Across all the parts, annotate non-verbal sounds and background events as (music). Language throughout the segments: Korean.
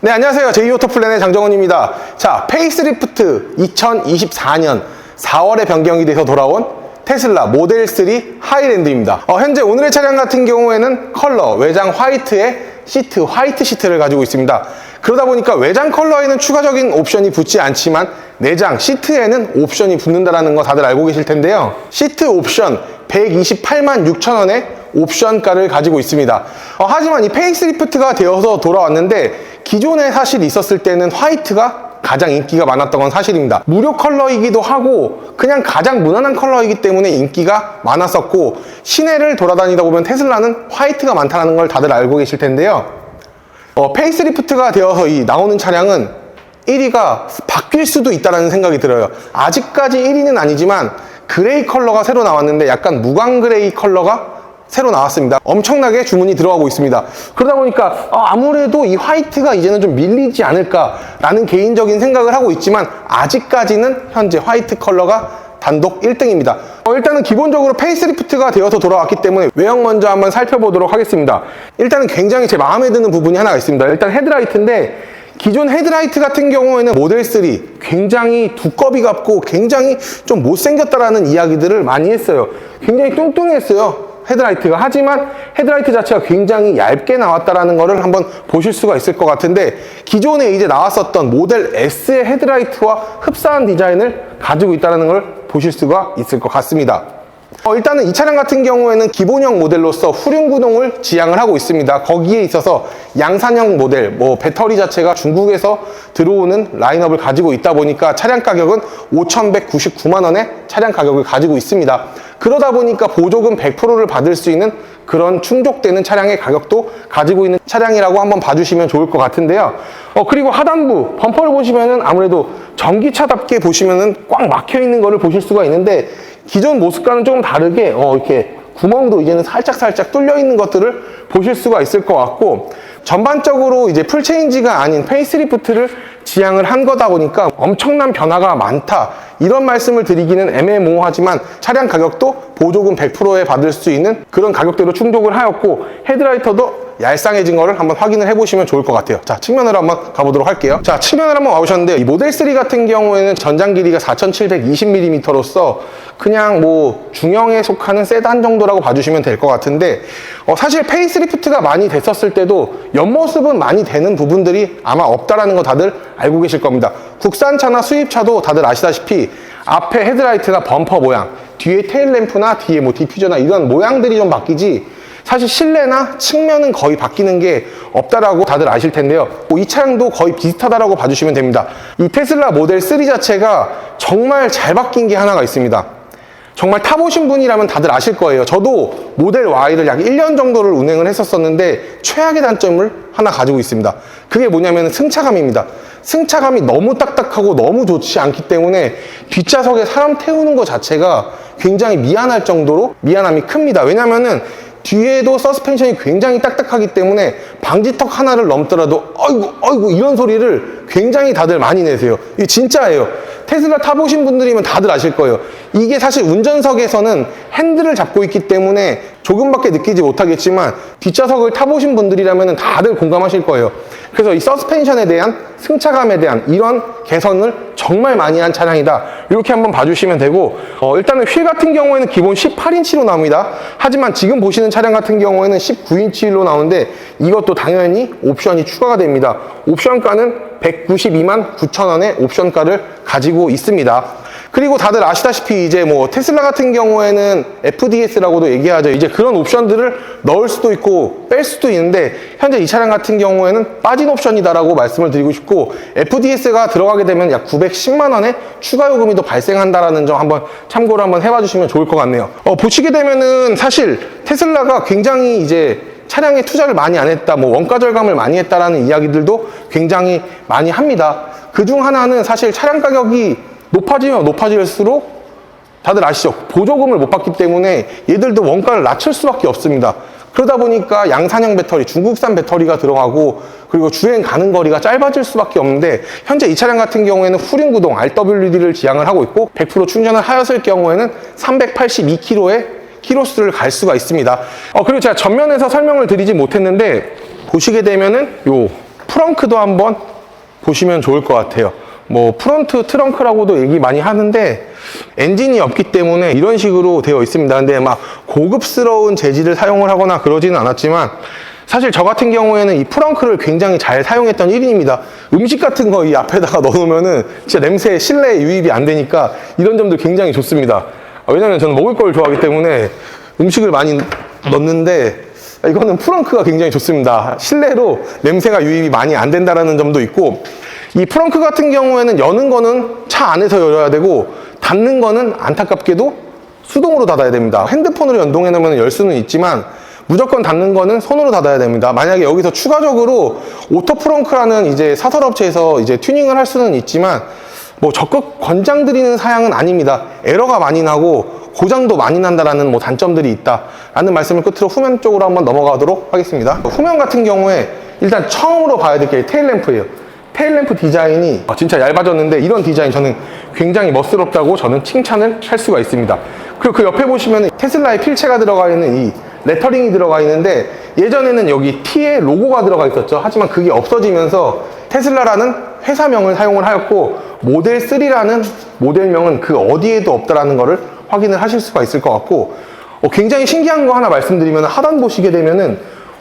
네, 안녕하세요. 제이오토플랜의 장정원입니다. 자, 페이스리프트 2024년 4월에 변경이 돼서 돌아온 테슬라 모델 3 하이랜드입니다. 어, 현재 오늘의 차량 같은 경우에는 컬러 외장 화이트에 시트, 화이트 시트를 가지고 있습니다. 그러다 보니까 외장 컬러에는 추가적인 옵션이 붙지 않지만 내장 시트에는 옵션이 붙는다는 거 다들 알고 계실 텐데요. 시트 옵션 128만 6천 원에 옵션가를 가지고 있습니다. 어, 하지만 이 페이스리프트가 되어서 돌아왔는데 기존에 사실 있었을 때는 화이트가 가장 인기가 많았던 건 사실입니다. 무료 컬러이기도 하고 그냥 가장 무난한 컬러이기 때문에 인기가 많았었고 시내를 돌아다니다 보면 테슬라는 화이트가 많다는 걸 다들 알고 계실 텐데요. 어, 페이스리프트가 되어서 이 나오는 차량은 1위가 바뀔 수도 있다는 생각이 들어요. 아직까지 1위는 아니지만 그레이 컬러가 새로 나왔는데 약간 무광 그레이 컬러가 새로 나왔습니다. 엄청나게 주문이 들어가고 있습니다. 그러다 보니까 어, 아무래도 이 화이트가 이제는 좀 밀리지 않을까라는 개인적인 생각을 하고 있지만 아직까지는 현재 화이트 컬러가 단독 1등입니다. 어, 일단은 기본적으로 페이스리프트가 되어서 돌아왔기 때문에 외형 먼저 한번 살펴보도록 하겠습니다. 일단은 굉장히 제 마음에 드는 부분이 하나가 있습니다. 일단 헤드라이트인데 기존 헤드라이트 같은 경우에는 모델 3 굉장히 두꺼비 같고 굉장히 좀 못생겼다라는 이야기들을 많이 했어요. 굉장히 뚱뚱했어요. 헤드라이트가 하지만 헤드라이트 자체가 굉장히 얇게 나왔다라는 것을 한번 보실 수가 있을 것 같은데 기존에 이제 나왔었던 모델 S의 헤드라이트와 흡사한 디자인을 가지고 있다는 걸 보실 수가 있을 것 같습니다. 어, 일단은 이 차량 같은 경우에는 기본형 모델로서 후륜 구동을 지향을 하고 있습니다. 거기에 있어서 양산형 모델, 뭐 배터리 자체가 중국에서 들어오는 라인업을 가지고 있다 보니까 차량 가격은 5,199만 원의 차량 가격을 가지고 있습니다. 그러다 보니까 보조금 100%를 받을 수 있는 그런 충족되는 차량의 가격도 가지고 있는 차량이라고 한번 봐주시면 좋을 것 같은데요. 어, 그리고 하단부 범퍼를 보시면은 아무래도 전기차답게 보시면은 꽉 막혀 있는 거를 보실 수가 있는데 기존 모습과는 조금 다르게 어, 이렇게 구멍도 이제는 살짝살짝 뚫려 있는 것들을 보실 수가 있을 것 같고 전반적으로 이제 풀체인지가 아닌 페이스리프트를 지향을 한 거다 보니까 엄청난 변화가 많다 이런 말씀을 드리기는 애매모호하지만 차량 가격도 보조금 100%에 받을 수 있는 그런 가격대로 충족을 하였고 헤드라이터도 얄쌍해진 거를 한번 확인을 해보시면 좋을 것 같아요. 자, 측면으로 한번 가보도록 할게요. 자, 측면으로 한번 와보셨는데, 이 모델 3 같은 경우에는 전장 길이가 4720mm로서 그냥 뭐 중형에 속하는 세단 정도라고 봐주시면 될 것 같은데, 어, 사실 페이스리프트가 많이 됐었을 때도 옆모습은 많이 되는 부분들이 아마 없다라는 거 다들 알고 계실 겁니다. 국산차나 수입차도 다들 아시다시피 앞에 헤드라이트나 범퍼 모양, 뒤에 테일램프나 뒤에 뭐 디퓨저나 이런 모양들이 좀 바뀌지 사실 실내나 측면은 거의 바뀌는 게 없다라고 다들 아실 텐데요. 뭐이 차량도 거의 비슷하다라고 봐주시면 됩니다. 이 테슬라 모델 3 자체가 정말 잘 바뀐 게 하나가 있습니다. 정말 타보신 분이라면 다들 아실 거예요. 저도 모델 Y를 약 1년 정도를 운행을 했었었는데 최악의 단점을 하나 가지고 있습니다. 그게 뭐냐면 승차감입니다. 승차감이 너무 딱딱하고 너무 좋지 않기 때문에 뒷좌석에 사람 태우는 것 자체가 굉장히 미안할 정도로 미안함이 큽니다. 왜냐면은 뒤에도 서스펜션이 굉장히 딱딱하기 때문에 방지턱 하나를 넘더라도 어이구 어이구 이런 소리를 굉장히 다들 많이 내세요. 이게 진짜예요. 테슬라 타보신 분들이면 다들 아실 거예요. 이게 사실 운전석에서는 핸들을 잡고 있기 때문에 조금밖에 느끼지 못하겠지만 뒷좌석을 타보신 분들이라면 다들 공감하실 거예요. 그래서 이 서스펜션에 대한 승차감에 대한 이런 개선을 정말 많이 한 차량이다. 이렇게 한번 봐주시면 되고 어, 일단은 휠 같은 경우에는 기본 18인치로 나옵니다. 하지만 지금 보시는 차량 같은 경우에는 19인치 휠로 나오는데 이것도 당연히 옵션이 추가가 됩니다. 옵션가는 192만 9천 원의 옵션가를 가지고 있습니다. 그리고 다들 아시다시피 이제 뭐 테슬라 같은 경우에는 FDS라고도 얘기하죠. 이제 그런 옵션들을 넣을 수도 있고 뺄 수도 있는데 현재 이 차량 같은 경우에는 빠진 옵션이다라고 말씀을 드리고 싶고 FDS가 들어가게 되면 약 910만 원의 추가 요금이 더 발생한다라는 점 한번 참고를 한번 해봐 주시면 좋을 것 같네요. 어, 보시게 되면은 사실 테슬라가 굉장히 이제 차량에 투자를 많이 안 했다, 뭐 원가 절감을 많이 했다라는 이야기들도 굉장히 많이 합니다. 그 중 하나는 사실 차량 가격이 높아지면 높아질수록 다들 아시죠? 보조금을 못 받기 때문에 얘들도 원가를 낮출 수밖에 없습니다. 그러다 보니까 양산형 배터리, 중국산 배터리가 들어가고 그리고 주행 가는 거리가 짧아질 수밖에 없는데 현재 이 차량 같은 경우에는 후륜 구동 RWD를 지향을 하고 있고 100% 충전을 하였을 경우에는 382km의 키로수를 갈 수가 있습니다. 어, 그리고 제가 전면에서 설명을 드리지 못했는데 보시게 되면은 요 프렁크도 한번 보시면 좋을 것 같아요. 뭐 프론트 트렁크라고도 얘기 많이 하는데 엔진이 없기 때문에 이런 식으로 되어 있습니다. 근데 막 고급스러운 재질을 사용을 하거나 그러지는 않았지만 사실 저 같은 경우에는 이 프렁크를 굉장히 잘 사용했던 1인입니다. 음식 같은 거 이 앞에다가 (laughs) 넣어놓으면은 진짜 냄새 실내 유입이 안 되니까 이런 점도 굉장히 좋습니다. 아, 왜냐면 저는 먹을 걸 좋아하기 때문에 음식을 많이 넣는데 이거는 프렁크가 굉장히 좋습니다. 실내로 냄새가 유입이 많이 안 된다는 점도 있고 이 프렁크 같은 경우에는 여는 거는 차 안에서 열어야 되고 닫는 거는 안타깝게도 수동으로 닫아야 됩니다. 핸드폰으로 연동해 놓으면 열 수는 있지만 무조건 닫는 거는 손으로 닫아야 됩니다. 만약에 여기서 추가적으로 오토 프렁크라는 이제 사설 업체에서 이제 튜닝을 할 수는 있지만 뭐 적극 권장드리는 사양은 아닙니다. 에러가 많이 나고 고장도 많이 난다라는 뭐 단점들이 있다라는 말씀을 끝으로 후면 쪽으로 한번 넘어가도록 하겠습니다. 후면 같은 경우에 일단 처음으로 봐야 될 게 테일 램프예요. 테일 램프 디자인이 아, 진짜 얇아졌는데 이런 디자인 저는 굉장히 멋스럽다고 저는 칭찬을 할 수가 있습니다. 그리고 그 옆에 보시면 테슬라의 필체가 들어가 있는 이 레터링이 들어가 있는데 예전에는 여기 T에 로고가 들어가 있었죠. 하지만 그게 없어지면서 테슬라라는 회사명을 사용을 하였고 모델 3라는 모델명은 그 어디에도 없다라는 것을 확인을 하실 수가 있을 것 같고 어, 굉장히 신기한 거 하나 말씀드리면 하단 보시게 되면은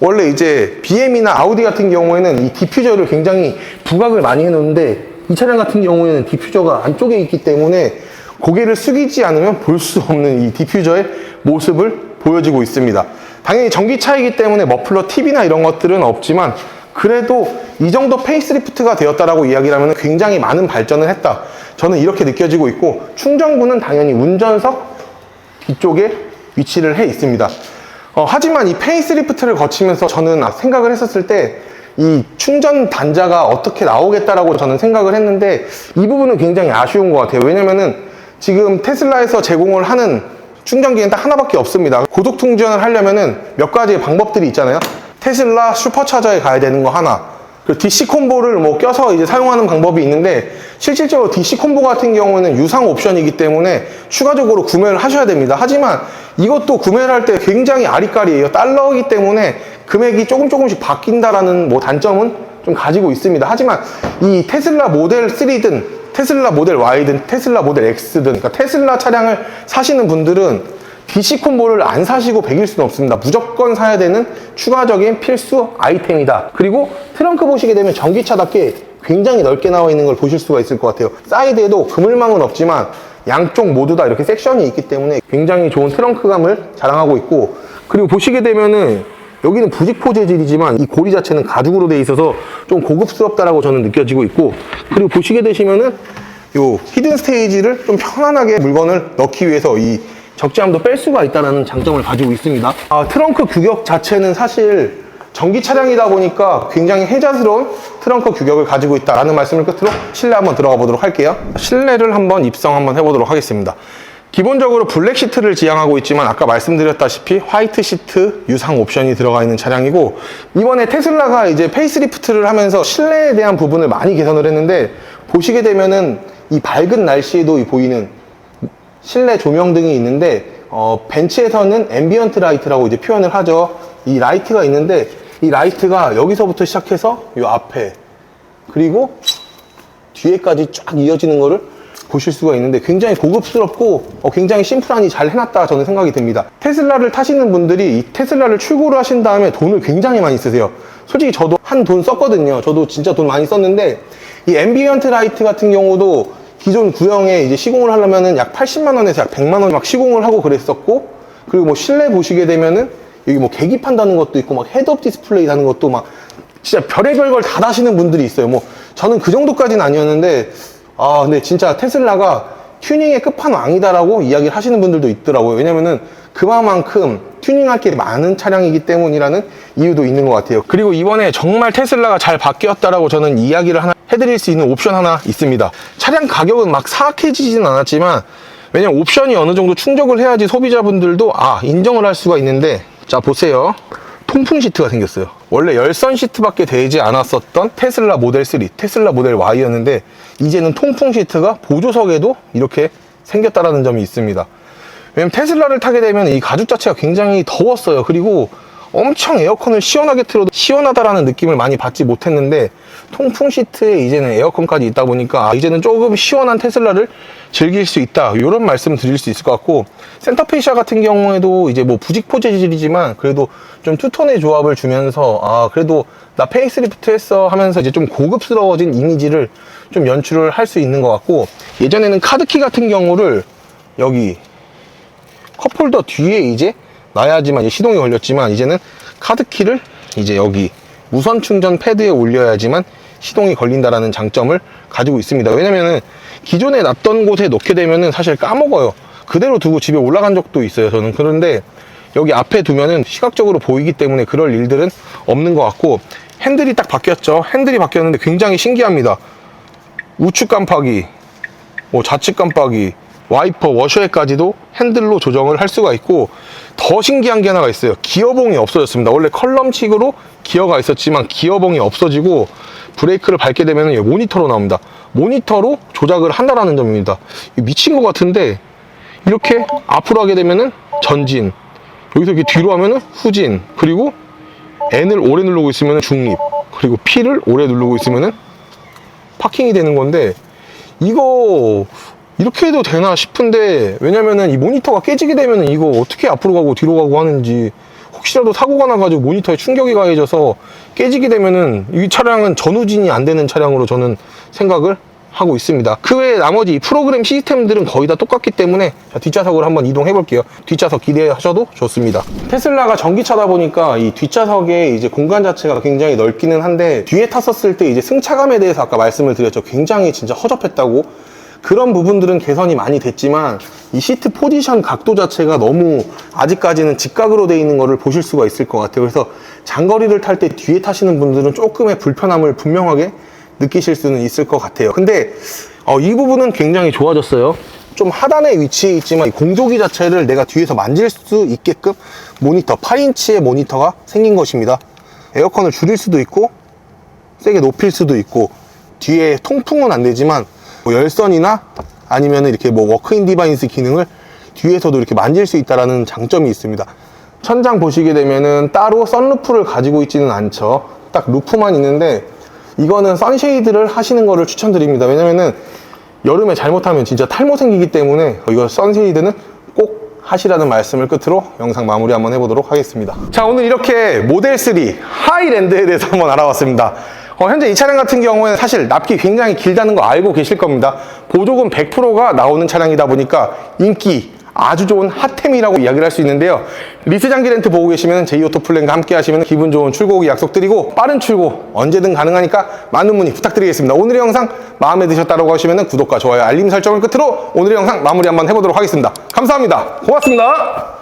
원래 이제 BM이나 아우디 같은 경우에는 이 디퓨저를 굉장히 부각을 많이 해놓는데 이 차량 같은 경우에는 디퓨저가 안쪽에 있기 때문에 고개를 숙이지 않으면 볼 수 없는 이 디퓨저의 모습을 보여지고 있습니다. 당연히 전기차이기 때문에 머플러 팁이나 이런 것들은 없지만 그래도 이 정도 페이스리프트가 되었다라고 이야기를 하면 굉장히 많은 발전을 했다. 저는 이렇게 느껴지고 있고 충전구는 당연히 운전석 뒤쪽에 위치를 해 있습니다. 어, 하지만 이 페이스리프트를 거치면서 저는 생각을 했었을 때 이 충전 단자가 어떻게 나오겠다라고 저는 생각을 했는데 이 부분은 굉장히 아쉬운 것 같아요. 왜냐면은 지금 테슬라에서 제공을 하는 충전기는 딱 하나밖에 없습니다. 고속 충전을 하려면은 몇 가지의 방법들이 있잖아요. 테슬라 슈퍼차저에 가야 되는 거 하나. 그리고 DC 콤보를 뭐 껴서 이제 사용하는 방법이 있는데 실질적으로 DC 콤보 같은 경우는 유상 옵션이기 때문에 추가적으로 구매를 하셔야 됩니다. 하지만 이것도 구매를 할 때 굉장히 아리까리예요. 달러이기 때문에 금액이 조금 조금씩 바뀐다라는 뭐 단점은 좀 가지고 있습니다. 하지만 이 테슬라 모델 3든 테슬라 모델 Y든 테슬라 모델 X든 그러니까 테슬라 차량을 사시는 분들은 DC 콤보를 안 사시고 배길 수는 없습니다. 무조건 사야 되는 추가적인 필수 아이템이다. 그리고 트렁크 보시게 되면 전기차답게 굉장히 넓게 나와 있는 걸 보실 수가 있을 것 같아요. 사이드에도 그물망은 없지만 양쪽 모두 다 이렇게 섹션이 있기 때문에 굉장히 좋은 트렁크감을 자랑하고 있고 그리고 보시게 되면은 여기는 부직포 재질이지만 이 고리 자체는 가죽으로 되어 있어서 좀 고급스럽다라고 저는 느껴지고 있고 그리고 보시게 되시면은 요 히든 스테이지를 좀 편안하게 물건을 넣기 위해서 이 적재함도 뺄 수가 있다는 장점을 가지고 있습니다. 아, 트렁크 규격 자체는 사실 전기 차량이다 보니까 굉장히 혜자스러운 트렁크 규격을 가지고 있다라는 말씀을 끝으로 실내 한번 들어가 보도록 할게요. 실내를 한번 입성 한번 해보도록 하겠습니다. 기본적으로 블랙 시트를 지향하고 있지만 아까 말씀드렸다시피 화이트 시트 유상 옵션이 들어가 있는 차량이고 이번에 테슬라가 이제 페이스리프트를 하면서 실내에 대한 부분을 많이 개선을 했는데 보시게 되면은 이 밝은 날씨에도 이 보이는 실내 조명등이 있는데 어, 벤츠에서는 앰비언트 라이트라고 이제 표현을 하죠. 이 라이트가 있는데 이 라이트가 여기서부터 시작해서 이 앞에 그리고 뒤에까지 쫙 이어지는 거를 보실 수가 있는데 굉장히 고급스럽고 어, 굉장히 심플하니 잘 해놨다 저는 생각이 듭니다. 테슬라를 타시는 분들이 이 테슬라를 출고를 하신 다음에 돈을 굉장히 많이 쓰세요. 솔직히 저도 한 돈 썼거든요. 저도 진짜 돈 많이 썼는데 이 앰비언트 라이트 같은 경우도 기존 구형에 이제 시공을 하려면은 약 80만 원에서 약 100만 원 막 시공을 하고 그랬었고 그리고 뭐 실내 보시게 되면은 여기 뭐 계기판 다는 것도 있고 막 헤드업 디스플레이 다는 것도 막 진짜 별의별 걸 다 다시는 분들이 있어요. 뭐 저는 그 정도까지는 아니었는데 아 근데 진짜 테슬라가 튜닝의 끝판왕이다라고 이야기를 하시는 분들도 있더라고요. 왜냐면은 그만큼 튜닝할 게 많은 차량이기 때문이라는 이유도 있는 것 같아요. 그리고 이번에 정말 테슬라가 잘 바뀌었다라고 저는 이야기를 하나 해드릴 수 있는 옵션 하나 있습니다. 차량 가격은 막 사악해지지는 않았지만 왜냐면 옵션이 어느 정도 충족을 해야지 소비자분들도 아 인정을 할 수가 있는데 자 보세요. 통풍 시트가 생겼어요. 원래 열선 시트밖에 되지 않았었던 테슬라 모델 3, 테슬라 모델 Y였는데 이제는 통풍 시트가 보조석에도 이렇게 생겼다라는 점이 있습니다. 왜냐면 테슬라를 타게 되면 이 가죽 자체가 굉장히 더웠어요. 그리고 엄청 에어컨을 시원하게 틀어도 시원하다라는 느낌을 많이 받지 못했는데 통풍 시트에 이제는 에어컨까지 있다 보니까 아, 이제는 조금 시원한 테슬라를 즐길 수 있다. 이런 말씀 드릴 수 있을 것 같고 센터페시아 같은 경우에도 이제 뭐 부직포 재질이지만 그래도 좀 투톤의 조합을 주면서 아 그래도 나 페이스리프트 했어 하면서 이제 좀 고급스러워진 이미지를 좀 연출을 할 수 있는 것 같고 예전에는 카드키 같은 경우를 여기 컵홀더 뒤에 이제 놔야지만 시동이 걸렸지만 이제는 카드키를 이제 여기 무선 충전 패드에 올려야지만 시동이 걸린다라는 장점을 가지고 있습니다. 왜냐면은 기존에 놨던 곳에 놓게 되면은 사실 까먹어요. 그대로 두고 집에 올라간 적도 있어요. 저는 그런데 여기 앞에 두면은 시각적으로 보이기 때문에 그럴 일들은 없는 것 같고 핸들이 딱 바뀌었죠. 핸들이 바뀌었는데 굉장히 신기합니다. 우측 깜빡이, 뭐 좌측 깜빡이, 와이퍼, 워셔에까지도 핸들로 조정을 할 수가 있고 더 신기한 게 하나가 있어요. 기어봉이 없어졌습니다. 원래 컬럼식으로 기어가 있었지만 기어봉이 없어지고 브레이크를 밟게 되면 모니터로 나옵니다. 모니터로 조작을 한다라는 점입니다. 미친 것 같은데 이렇게 앞으로 하게 되면은 전진, 여기서 이렇게 뒤로 하면은 후진, 그리고 N을 오래 누르고 있으면 중립, 그리고 P를 오래 누르고 있으면은 파킹이 되는 건데 이거 이렇게 해도 되나 싶은데 왜냐면은 이 모니터가 깨지게 되면은 이거 어떻게 앞으로 가고 뒤로 가고 하는지 혹시라도 사고가 나가지고 모니터에 충격이 가해져서 깨지게 되면은 이 차량은 전후진이 안 되는 차량으로 저는 생각을 하고 있습니다. 그 외에 나머지 이 프로그램 시스템들은 거의 다 똑같기 때문에 자, 뒷좌석으로 한번 이동해 볼게요. 뒷좌석 기대하셔도 좋습니다. 테슬라가 전기차다 보니까 이 뒷좌석에 이제 공간 자체가 굉장히 넓기는 한데 뒤에 탔었을 때 이제 승차감에 대해서 아까 말씀을 드렸죠. 굉장히 진짜 허접했다고. 그런 부분들은 개선이 많이 됐지만 이 시트 포지션 각도 자체가 너무 아직까지는 직각으로 돼 있는 거를 보실 수가 있을 것 같아요. 그래서 장거리를 탈 때 뒤에 타시는 분들은 조금의 불편함을 분명하게 느끼실 수는 있을 것 같아요. 근데 어, 이 부분은 굉장히 좋아졌어요. 좀 하단에 위치해 있지만 이 공조기 자체를 내가 뒤에서 만질 수 있게끔 모니터 8인치의 모니터가 생긴 것입니다. 에어컨을 줄일 수도 있고 세게 높일 수도 있고 뒤에 통풍은 안 되지만 뭐 열선이나 아니면 이렇게 뭐 워크인 디바인스 기능을 뒤에서도 이렇게 만질 수 있다는 장점이 있습니다. 천장 보시게 되면은 따로 선루프를 가지고 있지는 않죠. 딱 루프만 있는데 이거는 선쉐이드를 하시는 거를 추천드립니다. 왜냐면은 여름에 잘못하면 진짜 탈모 생기기 때문에 이거 선쉐이드는 꼭 하시라는 말씀을 끝으로 영상 마무리 한번 해보도록 하겠습니다. 자, 오늘 이렇게 모델 3 하이랜드에 대해서 한번 알아봤습니다. 어, 현재 이 차량 같은 경우에는 사실 납기 굉장히 길다는 거 알고 계실 겁니다. 보조금 100%가 나오는 차량이다 보니까 인기 아주 좋은 핫템이라고 이야기를 할 수 있는데요. 리스 장기 렌트 보고 계시면 제이오토 플랜과 함께 하시면 기분 좋은 출고기 약속드리고 빠른 출고 언제든 가능하니까 많은 문의 부탁드리겠습니다. 오늘의 영상 마음에 드셨다고 하시면 구독과 좋아요, 알림 설정을 끝으로 오늘의 영상 마무리 한번 해보도록 하겠습니다. 감사합니다. 고맙습니다.